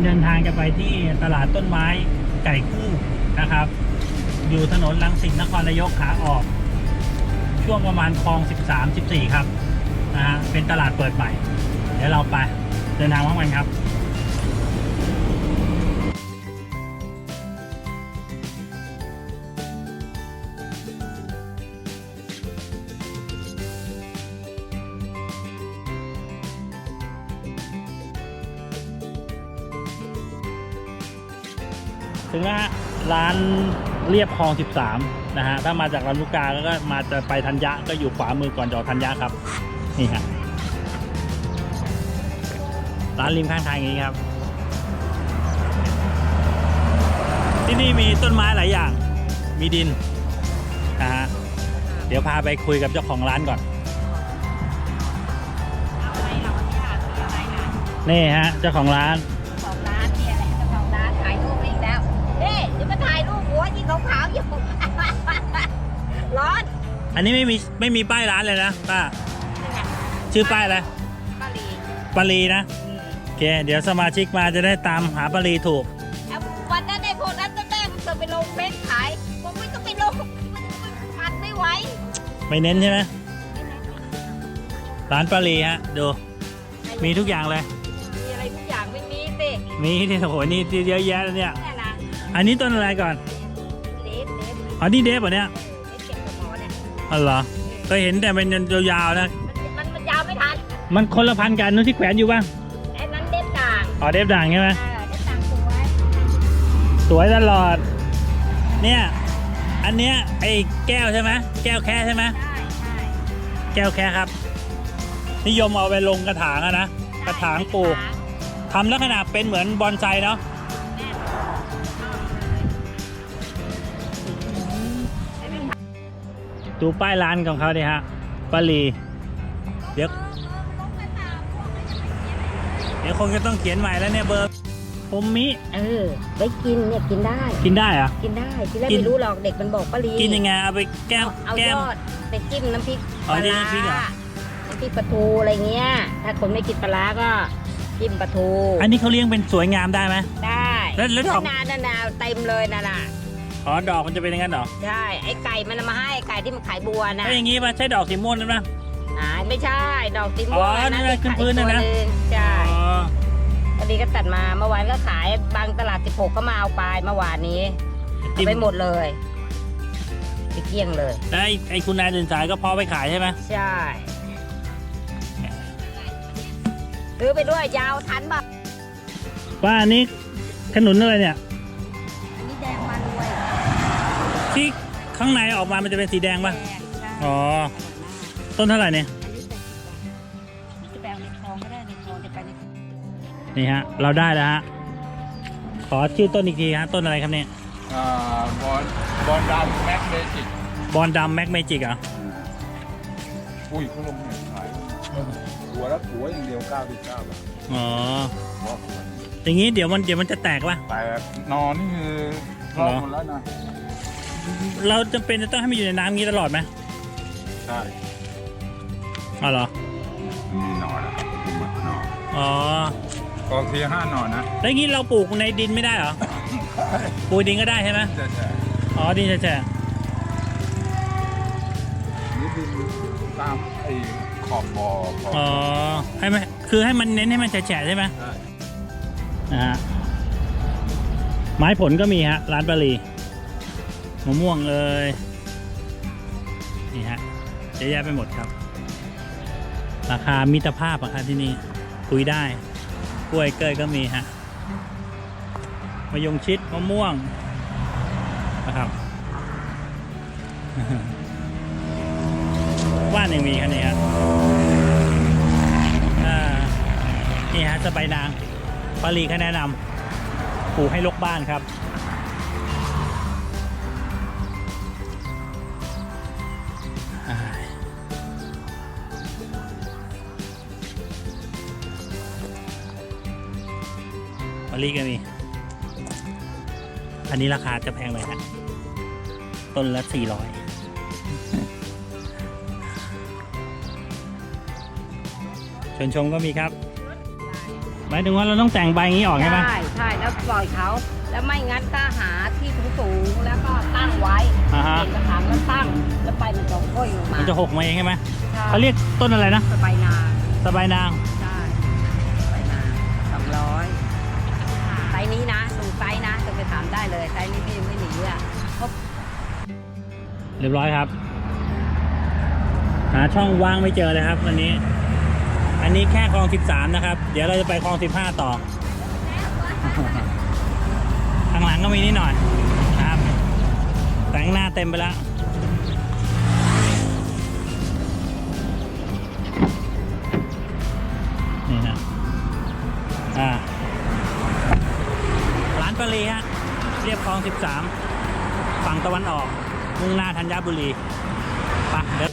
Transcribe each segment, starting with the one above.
เรามีแปลนเดินทางจะไปที่ตลาดต้นไม้ไก่คู่นะครับ อยู่ถนนลังสิตนครนายกขาออก ช่วงประมาณคลอง 13 14 ครับนะฮะเป็นตลาดเปิดใหม่ เดี๋ยวเราไปเดินทางพร้อมกันครับ ถึงแล้วฮะร้านเรียบคลอง 13 นะฮะ ถ้ามาจากลำลูกกาก็มาจะไปธัญญะก็อยู่ขวามือก่อนจอดธัญญะครับ นี่ฮะ ร้านริมข้างทางอย่างนี้ครับ ที่นี่มีต้นไม้หลายอย่าง มีดิน นะฮะ เดี๋ยวพาไปคุยกับเจ้าของร้านก่อน นี่ฮะ เจ้าของร้าน อนอันนี้ไม่มีไม่มีป้ายร้านเลยนะป้านี่ไงชื่อป้ายอะไรปารีปารีนะอืมโอเคเดี๋ยวสมาชิกมาจะได้ตามหาปารีถูกเอาวันนั้นไอ้พวกนั้นตั้งแต่มันเกิดไปลงเฟซขายผมไม่ต้องไปลงมันมันไม่ไหวไม่เน้นใช่ไหมร้านปารีฮะดูมีทุกอย่างเลยมีอะไรทุกอย่างไม่มีสิมีที่โอ้โหนี่ที่เยอะแยะเลยเนี่ยนี่นนะอันนี้ต้นอะไรก่อนเล็บเล็บอ๋อนี่เดฟเหรอเนี่ย อ๋อเหรอเคยเห็นแต่เป็นยาวๆนะมันมันมันยาวไม่ทันมันคนละพันกันนู้นที่แขวนอยู่บ้างไอ้นั้นเด็บต่างอ๋อเดฟด่างใช่ไหม เออเด็บต่างสวยสวยตลอด เนี่ย อันเนี้ยไอ้แก้วใช่ไหมแก้วแค่ใช่ไหมใช่ใช่แก้วแค่ครับ นิยมเอาไปลงกระถางอะนะ กระถางปลูกทำลักษณะเป็นเหมือนบอนไซเนาะ ดูป้ายร้านของเขาดิฮะปารีเดี๋ยวเดี๋ยวคงจะต้องเขียนใหม่แล้วเนี่ยเบอร์ผมมิ เออได้กินเนี่ยกินได้ กินได้เหรอะ กินได้ทีแรกกิน ไม่รู้หรอกเด็กมันบอกป้าลีกินยังไงเอาไปแก้มเอาแก้ยม อดไปจิ้มน้ำพริกอ๋อปลาจิ้มร้าน้ำพริกเหรอ น้ำพริกปลาทูอะไรเงี้ย ถ้าคนไม่กินปลาร้าก็จิ้มปลาทูอันนี้เขาเลี้ยงเป็นสวยงามได้ไหมได้แล้วแล้วดอก นานนานเต็มเลยนะน่ะ อ๋อดอกมันจะเป็นอย่างนั้นเหรอใช่ไอ้ไก่มันเอามาให้ไก่ที่มันขายบัวนะถ้าอย่างงี้ป่ะใช่ดอกสีม่วงนั่นป่ะหายไม่ใช่ ดอกติมอ๋บัอวนี่มันขึ้นพื้นน่ะนะอีกตัวหงใช่อ๋อพอดีก็ตัดมาเมื่อวานก็ขายบางตลาด 16ก็มาเอาไปเมื่อวานนี้เอาจิ้มไปหมดเลยไปเกลี้ยงเลย แล้วไอ้ไอ้คุณนายเดินสายก็พอไปขายใช่ไหมใช่ซื้อไปด้วยยาวทันป่ะว่าอันนี้ขนุนอะไรเนี่ย ที่ข้างในออกมามันจะเป็นสีแดงป่ะแดงใช่อ๋อ ต้นเท่าไหร่เนี่ยอันนี้แปดสิบบาทจะแปลงในคลองก็ได้ในคลองจะไปในนี่ฮะ เราได้แล้วฮะ ขอชื่อต้นอีกทีฮะ ต้นอะไรครับเนี่ย อ่าบอลบอลดำแม็กเบจิกบอลดำแม็กเมจิกเหรอ อุ้ยเขาลงเนี่ยขายหัวละหัวอย่างเดียว99บาทอ๋อ หัวอย่างงี้เดี๋ยวมันเดี๋ยวมันจะแตกป่ะ แต่นอนนี่คือรอบหมดแล้วนะ เราจำเป็นจะต้องให้มันอยู่ในน้ำงี้ตลอดไหมใช่อ๋อเหรอมีหนอนนะครับมีหมดหนอนอ๋อกองเทียห้าหนอนนะแล้วงี้เราปลูกในดินไม่ได้เหรอปลูกดินก็ได้ใช่ไหมใช่ใช่อ๋อดินแฉะนี่ดินตามไอ้ขอบบ่อขอบๆอ๋อให้มันคือให้มันเน้นให้มันแฉะๆใช่ไหมใช่นะฮะไม้ผลก็มีฮะร้านปารี มะม่วงเอ่ยนี่ฮะเยอะแยะไปหมดครับ ราคามิตรภาพอะครับที่นี่คุยได้กล้วยเกยก็มีฮะมะยงชิดมะม่วงนะครับว่านยังมีครับนี่ฮะอ่านี่ฮะสไปนางปารีเขาแนะนำปลูกให้ลกบ้านครับ ปารีก็มี อันนี้ราคาจะแพงไหมฮะต้นละสี่ร้อยชวนชมก็มีครับ หมายถึงว่าเราต้องแต่งใบอย่างนี้ออกใช่ไหม ใช่ใช่แล้วปล่อยเขาแล้วไม่งั้นก็หาที่สูงๆแล้วก็ตั้งไว้อ่าฮะเห็นกระถางแล้วตั้งแล้วไปมันจะก้อยลงมามันจะหกมาเองใช่ไหมใช่เขาเรียกต้นอะไรนะ สบายนาสบายนาง นี้นะดูไซส์นะจะไปถามได้เลยไซส์นี้ไม่ไม่หนีอะเราะเรียบร้อยครับ หาช่องว่างไม่เจอเลยครับวันนี้ อันนี้แค่คลอง 13 นะครับ เดี๋ยวเราจะไปคลอง 15 ต่อ ข้างหลังก็มีนิดหน่อยครับแต่ข้างหน้าเต็มไปแล้วนี่นะอ่า ร้านปารีฮะเรียบคลอง 13 ฝั่งตะวันออก มุ่งหน้าธัญบุรีไปเดี๋ยว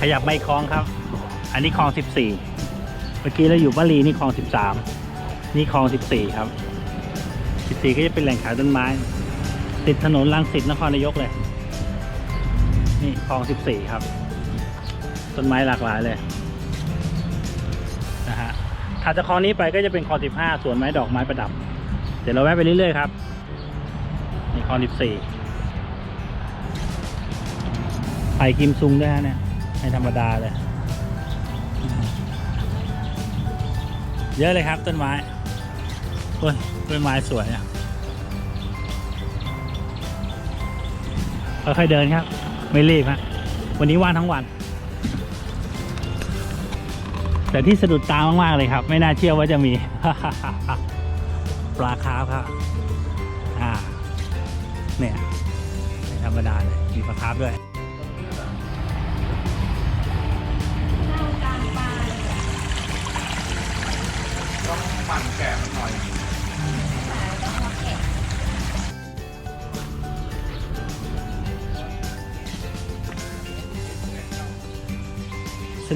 ขยับไปคลองครับ อันนี้คลอง 14 เมื่อกี้เราอยู่บารีนี่คลอง 13 นี่คลอง 14 ครับ 14 ก็จะเป็นแหล่งขายต้นไม้ ติดถนนลังสิตนครนายกเลย นี่คลอง 14 ครับ ต้นไม้หลากหลายเลยนะฮะถัดจากคลองนี้ไปก็จะเป็นคลอง 15 สวนไม้ดอกไม้ประดับ เดี๋ยวเราแวะไปเรื่อยๆครับ นี่คลอง 14ไผ่กิมซุงด้วยฮะเนี่ยไม่ธรรมดาเลย เยอะเลยครับต้นไม้โอ้ยต้นไม้สวยอะ ค่อยๆเดินครับ ไม่รีบฮะวันนี้ว่างทั้งวัน แต่ที่สะดุดตามากๆเลยครับ ไม่น่าเชื่อว่าจะมี ปลาคาร์ฟครับอ่าเนี่ยไม่ธรรมดาเลยมีปลาคาร์ฟด้วยต้องปั่นแกะหน่อย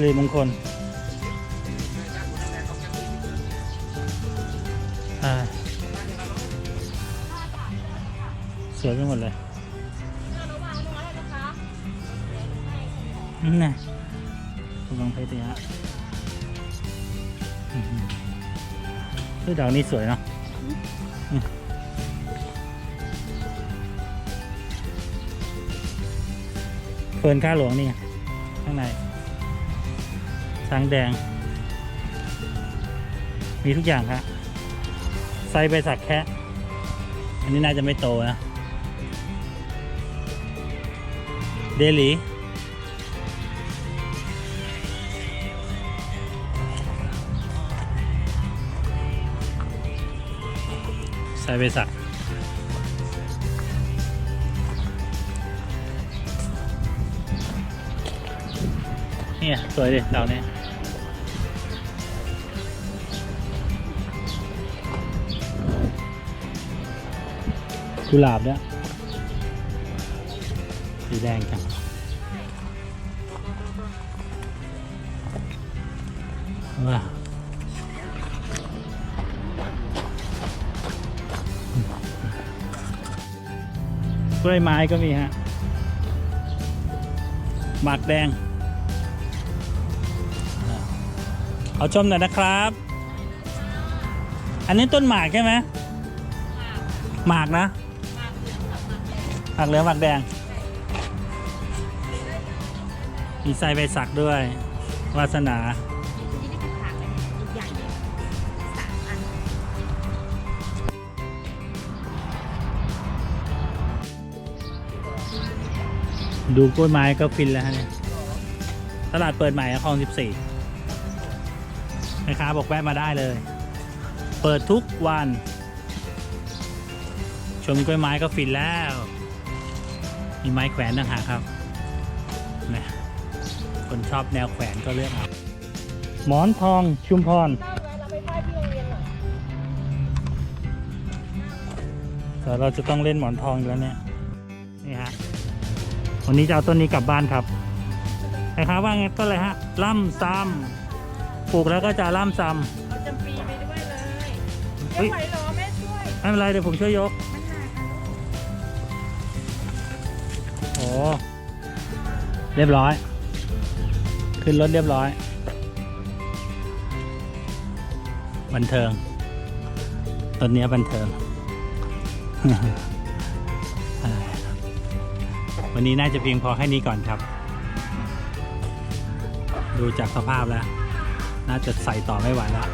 สิริมงคลสวยไปหมดเลยนั่นนะคุณลองเพชรดิฮะอื้อหือเฮ้ยดอกนี้สวยเนาะอืมเฟิร์นข้าหลวงนี่ข้างใน ช้างแดง มีทุกอย่างครับไซใบสักแคะอันนี้น่าจะไม่โตนะ เดลีไซใบสักเนี่ยสวยดิดอกนี้ กุหลาบเนี่ยสีแดงจังว้ากล้วยไม้ก็มีฮะหมากแดง เอาชมหน่อยนะครับ อันนี้ต้นหมากใช่ไหมหมากนะ หมากเหลืองหมากแดง มีไซใบสักด้วย วาสนา นี่ได้กระถางเลยใหญ่เลยสามอันดูกล้วยไม้ก็ฟินแล้วฮะเนี่ย ตลาดเปิดใหม่คลอง 14แม่ค้าบอกแวะมาได้เลย เปิดทุกวัน ชมกล้วยไม้ก็ฟินแล้ว มีไม้แขวนต่างหากครับนะคนชอบแนวแขวนก็เลือกเอาหมอนทองชุมพรแต่เราจะต้องเล่นหมอนทองอีกแล้วเนี่ยนี่ฮะวันนี้จะเอาต้นนี้กลับบ้านครับใครครับว่าไงต้นอะไรฮะล่ำซ้ำปลูกแล้วก็จะล่ำซ้เอาจำปีไปด้วยเลยเฮ้ยไหวเหรอแม่ช่วยำไม่เป็นไรเดี๋ยวผมช่วยยก เรียบร้อย ขึ้นรถเรียบร้อย บันเทิงตอนนี้บันเทิง วันนี้น่าจะเพียงพอแค่นี้ก่อนครับ ดูจากสภาพแล้ว น่าจะใส่ต่อไม่ไหวแล้ว